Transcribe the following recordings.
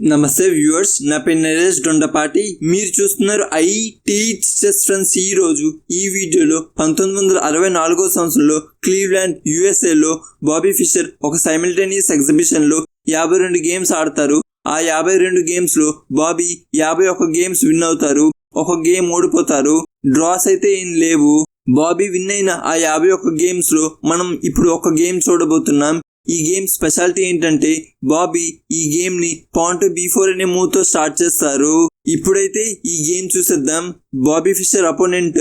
నమస్తే వ్యూవర్స్ నా పేరు నరేష్ దొండపాటి మీరు చూస్తున్నారు ఐటీ చెస్ ఫ్రెండ్స్ ఈ రోజు. ఈ వీడియోలో పంతొమ్మిది వందల అరవై నాలుగో సంవత్సరంలో క్లీవ్లాండ్ యుఎస్ఏలో బాబీ ఫిషర్ ఒక సైమిల్టేనియస్ ఎగ్జిబిషన్లో యాభై రెండు గేమ్స్ ఆడతారు. ఆ యాభై రెండు గేమ్స్లో బాబీ యాభై ఒక గేమ్స్ విన్ అవుతారు. ఒక గేమ్ ఓడిపోతారు. డ్రాస్ అయితే ఏం లేవు. బాబీ విన్ అయిన ఆ యాభై ఒక్క గేమ్స్లో మనం ఇప్పుడు ఒక గేమ్ చూడబోతున్నాం. ఈ గేమ్ స్పెషాలిటీ ఏంటంటే బాబీ ఈ గేమ్ని పాయింట్ బీ ఫోర్ అనే మూవ్తో స్టార్ట్ చేస్తారు. ఇప్పుడైతే ఈ గేమ్ చూసేద్దాం. Bobby Fischer opponent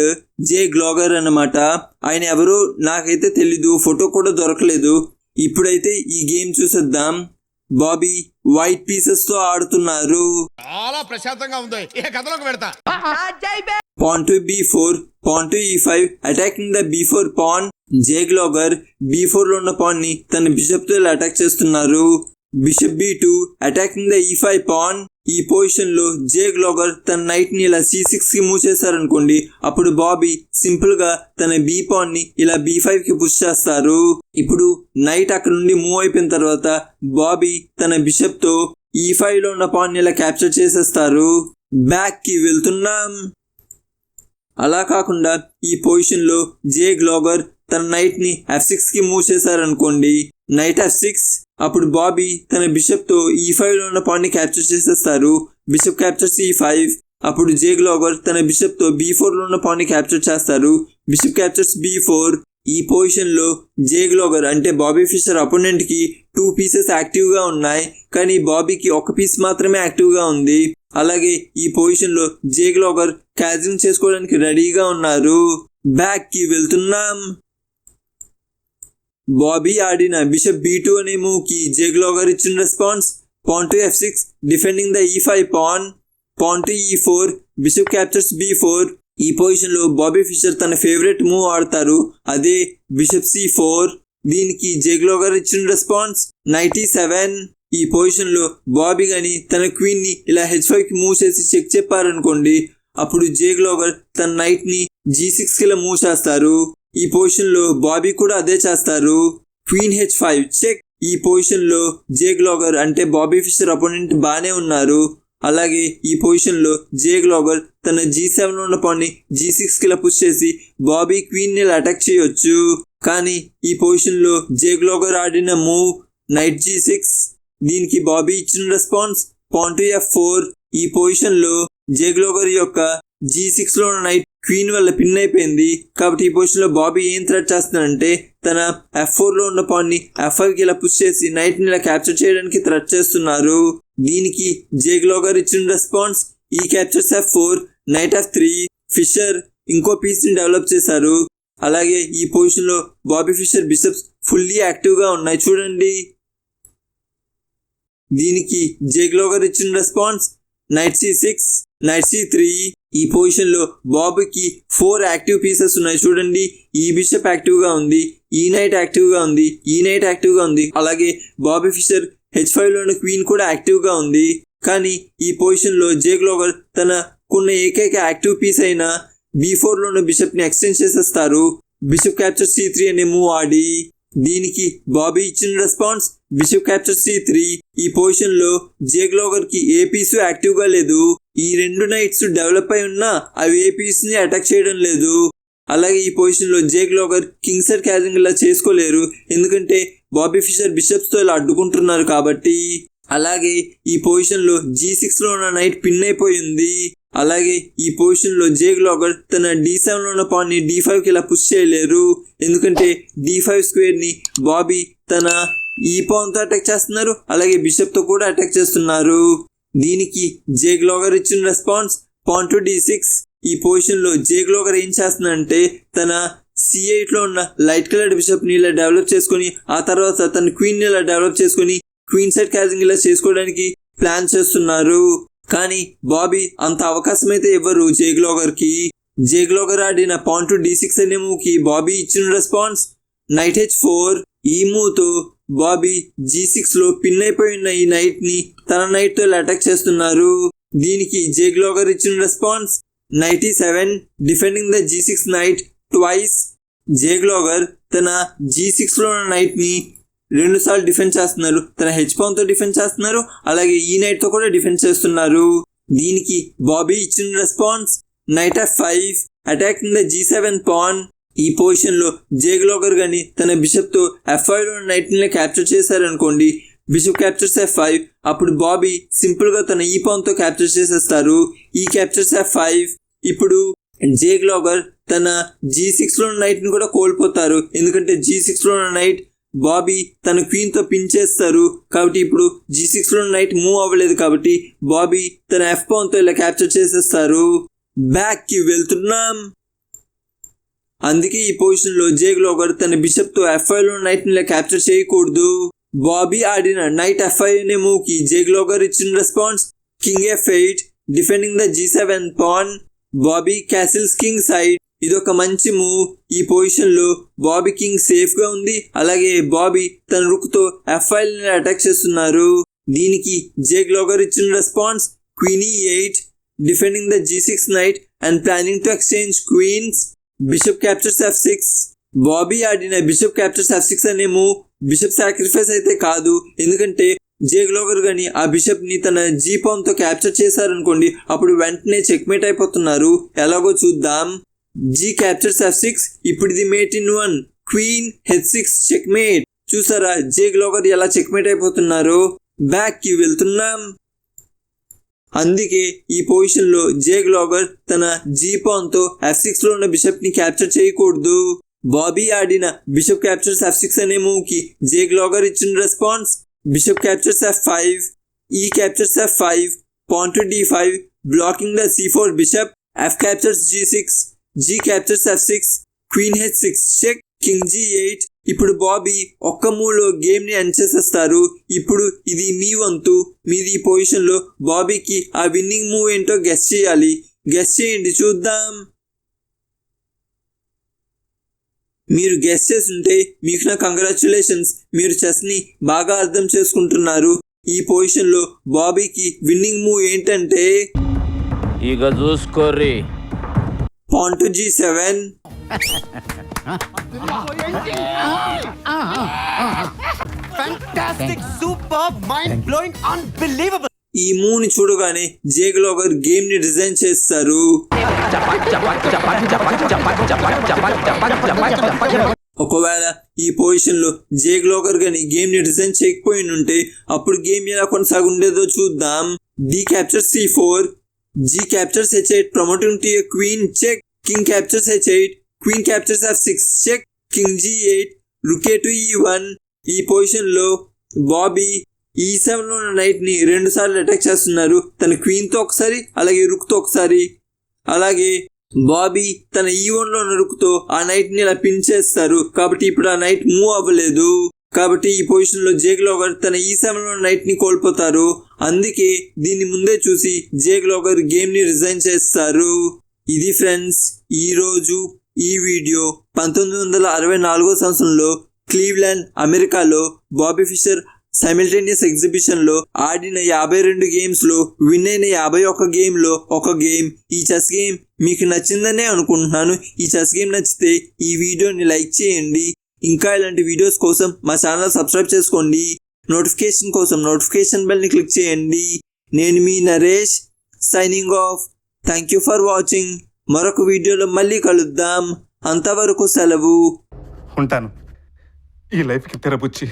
J Glogar అన్నమాట. ఆయన ఎవరో నాకైతే తెలీదు ఫోటో కూడా దొరకలేదు. ఇప్పుడైతే ఈ గేమ్ చూసేద్దాం. బాబీ వైట్ పీసెస్తో ఆడుతున్నారు. చాలా ప్రశాంతంగా ఉంది. ఇక కథలోకి పెడతా pawn to b4 pawn to e5 attacking the b4 pawn J గ్లోగర్ b4 లో ఉన్న పాన్ని తన బిషప్తో ఇలా అటాక్ చేస్తున్నారు? Bishop B two attacking the E five pawn E పొజిషన్లో జే గ్లోగర్ తన నైట్ని ఇలా సి సిక్స్కి మూవ్ చేశారనుకోండి అప్పుడు బాబీ సింపుల్గా తన బి పాన్ని ఇలా బి ఫైవ్కి పుష్ చేస్తారు. ఇప్పుడు నైట్ అక్కడ నుండి మూవ్ అయిపోయిన తర్వాత బాబీ తన బిషప్తో e ఈ ఫైవ్లో ఉన్న పాన్ని ఇలా క్యాప్చర్ చేసేస్తారు. బ్యాక్కి వెళ్తున్నాం. అలా కాకుండా ఈ పొజిషన్లో జే గ్లోగర్ తన నైట్ని ఎఫ్ సిక్స్కి మూవ్ చేశారనుకోండి నైట్ ఎఫ్ సిక్స్ అప్పుడు బాబీ తన బిషప్తో ఈ ఫైవ్లో ఉన్న పాయింట్ని క్యాప్చర్ చేసేస్తారు. బిషప్ క్యాప్చర్స్ ఈ ఫైవ్ అప్పుడు జే గ్లోగర్ తన బిషప్తో బీ ఫోర్లో ఉన్న పాయింట్ని క్యాప్చర్ చేస్తారు. బిషప్ క్యాప్చర్స్ బీ ఫోర్ ఈ పొజిషన్లో జే గ్లోగర్ అంటే బాబీ ఫిషర్ అపోనెంట్కి టూ పీసెస్ యాక్టివ్గా ఉన్నాయి. కానీ బాబీకి ఒక పీస్ మాత్రమే యాక్టివ్గా ఉంది. అలాగే ఈ పొజిషన్లో జే గ్లోగర్ చేసుకోవడానికి రెడీగా ఉన్నారు. బ్యాక్కి వెళ్తున్నాం. బాబీ ఆడిన బిషప్ బీ టూ అనే మూవ్కి జే ఇచ్చిన response pawn to F six defending the E five pawn pawn to E four bishop captures B four E పొజిషన్లో బాబీ ఫిషర్ తన ఫేవరెట్ మూవ్ ఆడతారు. అదే బిషప్ సి ఫోర్ దీనికి జేగ్లోగర్ ఇచ్చిన రెస్పాన్స్ నైన్టీ సెవెన్ ఈ పొజిషన్లో బాబీ కానీ తన క్వీన్ని ఇలా హెచ్ ఫైవ్కి మూవ్ చేసి చెక్ చెప్పారనుకోండి అప్పుడు జేగ్లోగర్ తన నైట్ని జీ సిక్స్కి ఇలా మూవ్ చేస్తారు ఈ పొజిషన్లో బాబీ కూడా అదే చేస్తారు. క్వీన్ హెచ్ ఫైవ్ చెక్ ఈ పొజిషన్లో జే గ్లోగర్ అంటే బాబీ ఫిషర్ అపోనెంట్ బాగానే ఉన్నారు. అలాగే ఈ పొజిషన్లో జే గ్లోగర్ తన జీ సెవెన్ ఉన్న పాన్ని జీ సిక్స్కి పుష్ చేసి బాబీ క్వీన్ని అటాక్ చేయొచ్చు. కానీ ఈ పొజిషన్లో జే గ్లోగర్ ఆడిన మూవ్ నైట్ జీ సిక్స్ దీనికి బాబీ ఇచ్చిన రెస్పాన్స్ పాంటు ఎఫ్ ఫోర్ ఈ పొజిషన్లో జే యొక్క జీ సిక్స్లో ఉన్న నైట్ క్వీన్ వల్ల పిన్ అయిపోయింది. కాబట్టి ఈ పొజిషన్లో బాబీ ఏం థ్రెట్ చేస్తున్నాడంటే తన ఎఫ్ ఫోర్లో ఉన్న పాన్ని ఎఫ్ ఫైవ్కి ఇలా పుష్ చేసి నైట్ని ఇలా క్యాప్చర్ చేయడానికి థ్రెట్ చేస్తున్నారు. దీనికి జేగ్లోగర్ ఇచ్చిన response E captures F four knight F three Fischer ఇంకో పీస్ని డెవలప్ చేశారు. అలాగే ఈ పొజిషన్లో బాబీ ఫిషర్ బిషప్స్ ఫుల్లీ యాక్టివ్గా ఉన్నాయి. చూడండి. దీనికి జేగ్లోగర్ ఇచ్చిన response knight c six knight c three. ఈ పొజిషన్లో బాబుకి ఫోర్ యాక్టివ్ పీసెస్ ఉన్నాయి చూడండి. ఈ బిషప్ యాక్టివ్గా ఉంది ఈ నైట్ యాక్టివ్గా ఉంది ఈ నైట్ యాక్టివ్గా ఉంది. అలాగే బాబీ ఫిషర్ హెచ్ ఫైవ్లోని క్వీన్ కూడా యాక్టివ్గా ఉంది. కానీ ఈ పొజిషన్లో జేగ్లోగర్ తన కొన్న ఏకైక యాక్టివ్ పీస్ అయిన బీ ఫోర్లోని బిషప్ని ఎక్స్టెండ్ చేసేస్తారు. బిషప్ క్యాప్చర్ సి త్రీ అనే మూవ్ ఆడి దీనికి బాబీ ఇచ్చిన response bishop capture c three. ఈ పొజిషన్లో జేగ్లోగర్కి ఏ పీస్ యాక్టివ్గా లేదు. ఈ రెండు నైట్స్ డెవలప్ అయి ఉన్నా అవి ఏ పీస్ని అటాక్ చేయడం లేదు. అలాగే ఈ పొజిషన్లో జేగ్లోగర్ కింగ్ సెట్ క్యాజింగ్ ఇలా చేసుకోలేరు. ఎందుకంటే బాబీ ఫిషర్ బిషప్స్తో ఇలా అడ్డుకుంటున్నారు కాబట్టి. అలాగే ఈ పొజిషన్లో జీ సిక్స్లో ఉన్న నైట్ పిన్ అయిపోయింది అలాగే ఈ పొజిషన్లో జే తన డి సెవెన్లో ఉన్న పాన్ని డి ఫైవ్కి ఇలా పుష్ చేయలేరు. ఎందుకంటే డి ఫైవ్ స్క్వేర్ని బాబీ తన ఈ పాన్తో అటాక్ చేస్తున్నారు. అలాగే బిషప్తో కూడా అటాక్ చేస్తున్నారు. దీనికి జే గ్లోగర్ ఇచ్చిన response pawn to d six ఈ పొజిషన్లో జే గ్లోగర్ ఏం చేస్తుందంటే తన సి ఎయిట్లో ఉన్న లైట్ కలర్ బిషప్ని ఇలా డెవలప్ చేసుకొని ఆ తర్వాత తన క్వీన్ని ఇలా డెవలప్ చేసుకొని క్వీన్ సైడ్ క్యాజింగ్ ఇలా చేసుకోవడానికి ప్లాన్ చేస్తున్నారు. కానీ బాబీ అంత అవకాశం అయితే ఇవ్వరు జేగ్లోగర్కి. జేగ్లోగర్ ఆడిన పాన్ టు డి సిక్స్ అనే మూవ్కి బాబీ ఇచ్చిన రెస్పాన్స్. నైట్ హెచ్ ఫోర్ ఈ మూతో బాబీ జీ సిక్స్లో పిన్ అయిపోయిన ఈ నైట్ని తన నైట్తో అటాక్ చేస్తున్నారు. దీనికి జేగ్లోగర్ ఇచ్చిన response. Knight e seven defending the g six knight twice. జేగ్లోగర్ తన జీ సిక్స్లో ఉన్న నైట్ని రెండు సార్లు డిఫెండ్ చేస్తున్నారు. తన హెచ్తో డిఫెండ్ చేస్తున్నారు. అలాగే e ఈ నైట్తో కూడా డిఫెండ్ చేస్తున్నారు. దీనికి బాబీ ఇచ్చిన response knight f five attacking the g seven pawn ఈ పొజిషన్లో జేగ్లోగర్ గాని తన బిషప్తో ఎఫ్ నైట్ని క్యాప్చర్ చేశారనుకోండి బిషప్ క్యాప్చర్స్ ఎఫ్ ఫైవ్ అప్పుడు బాబీ సింపుల్గా తన ఈ పాన్తో క్యాప్చర్ చేసేస్తారు. ఈ క్యాప్చర్స్ ఎఫ్ ఫైవ్ ఇప్పుడు జేగ్లోగర్ తన జీ సిక్స్లో నైట్ని కూడా కోల్పోతారు. ఎందుకంటే జీ సిక్స్లో ఉన్న నైట్ బాబీ తన క్వీన్తో పిన్ చేస్తారు. కాబట్టి ఇప్పుడు జీ సిక్స్లో నైట్ మూవ్ అవ్వలేదు కాబట్టి బాబీ తన ఎఫ్ పాన్తో ఇలా క్యాప్చర్ చేసేస్తారు. బ్యాక్కి వెళ్తున్నాం. అందుకే ఈ పొజిషన్లో ఒకరు తన బిషప్తో ఎఫ్ఐ లో నైట్ని క్యాప్చర్ చేయకూడదు. బాబీ ఆడిన నైట్ ఎఫ్ఐ అనే మూవ్కి జేగ్లోగర్ ఇచ్చిన response king f eight defending the g seven pawn Bobby castles king side ఇది ఒక మంచి మూవ్ ఈ పొజిషన్లో బాబీ కింగ్ సేఫ్గా ఉంది. అలాగే బాబీ తన రుక్తో ఎఫ్ఐల్ అటాక్ చేస్తున్నారు. దీనికి జే గ్లోగర్ ఇచ్చిన response queen e eight defending the g six knight and planning to exchange queens bishop captures f six Bobby ఆడిన బిషప్ క్యాప్చర్స్ ఎఫ్ సిక్స్ అనే మూవ్ బిషప్ సాక్రిఫైస్ అయితే కాదు. ఎందుకంటే జే గ్లోగర్ కానీ ఆ బిషప్ని తన జీ పాన్తో క్యాప్చర్ చేశారనుకోండి అప్పుడు వెంటనే చెక్మేట్ అయిపోతున్నారు. ఎలాగో చూద్దాం. జీ క్యాప్చర్స్ ఎఫ్ సిక్స్ ఇప్పుడు ఇది mate in one queen h six checkmate చూసారా జే గ్లోకర్ ఎలా చెక్మేట్ అయిపోతున్నారు? బ్యాక్కి వెళ్తున్నాం. అందుకే ఈ పొజిషన్లో జే గ్లోగర్ తన జీ పాన్తో ఎఫ్ సిక్స్లో ఉన్న బిషప్ని క్యాప్చర్ చేయకూడదు. బాబీ ఆడిన బిషప్ క్యాప్చర్స్ ఎఫ్ సిక్స్ అనే మూవ్కి జే గ్లోగర్ ఇచ్చిన response bishop captures f five e captures f five pawn to d five blocking the c four bishop f captures g six g captures f six queen h six check king g eight ఇప్పుడు Bobby ఒక్క మూలో గేమ్ని end చేసేస్తారు ఇప్పుడు ఇది మీ వంతు. మీది ఈ పొజిషన్లో బాబీకి ఆ విన్నింగ్ మూవ్ ఏంటో గెస్ చేయాలి. గెస్ చేయండి చూద్దాం. మీరు గెస్ చేస్తుంటే మీకు నా కంగ్రాచులేషన్స్ మీరు చెస్ని బాగా అర్థం చేసుకుంటున్నారు. ఈ పొజిషన్లో బాబీకి విన్నింగ్ మూవ్ ఏంటంటే ఇక చూసుకోర్రీ. To g seven Fantastic, superb, mind blowing, unbelievable. ఈ మూవ్ని చూడగానే జేగ్లోగర్ గేమ్ని డిజైన్ చేస్తారు. ఒకవేళ ఈ పొజిషన్లో జేగ్లోగర్ గాని గేమ్ని డిజైన్ చేయకపోయి ఉంటే అప్పుడు గేమ్ ఎలా కొనసాగుండేదో చూద్దాం. D capture c four g captures h eight promoting to queen check. King captures h eight queen captures f six check king g eight rook e to e one ఈ పొజిషన్లో బాబీ ఈ సెవెన్లో ఉన్న నైట్ని రెండుసార్లు అటాక్ చేస్తున్నారు. తన క్వీన్తో ఒకసారి అలాగే రుక్తో ఒకసారి. అలాగే బాబీ తన e ఈ వన్లో ఉన్న రుక్తో ఆ నైట్ని ఇలా పిన్ చేస్తారు. కాబట్టి ఇప్పుడు ఆ నైట్ మూవ్ అవ్వలేదు. కాబట్టి ఈ పొజిషన్లో జేగ్లోగర్ తన ఈ సెవెన్లో నైట్ని కోల్పోతారు. అందుకే దీన్ని ముందే చూసి జేగ్లోగర్ గేమ్ని రిజైన్ చేస్తారు. ఇది ఫ్రెండ్స్ ఈ రోజు ఈ వీడియో పంతొమ్మిది వందల అరవై నాలుగో సంవత్సరంలో క్లీవ్లాండ్ అమెరికాలో బాబీ ఫిషర్ సైమిల్టేనియస్ ఎగ్జిబిషన్లో ఆడిన యాభై రెండు గేమ్స్లో విన్ అయిన యాభై ఒక్క గేమ్లో ఒక గేమ్ ఈ చెస్ గేమ్ మీకు నచ్చిందనే అనుకుంటున్నాను. ఈ చెస్ గేమ్ నచ్చితే ఈ వీడియోని లైక్ చేయండి. ఇంకా ఇలాంటి వీడియోస్ కోసం మా ఛానల్ సబ్స్క్రైబ్ చేసుకోండి. నోటిఫికేషన్ కోసం నోటిఫికేషన్ బెల్ని క్లిక్ చేయండి. నేను మీ Naresh signing off. Thank you for watching మరొక వీడియోలో మళ్ళీ కలుద్దాం. అంతవరకు సెలవు. ఉంటాను. ఈ లైఫ్కి తెరపుచ్చి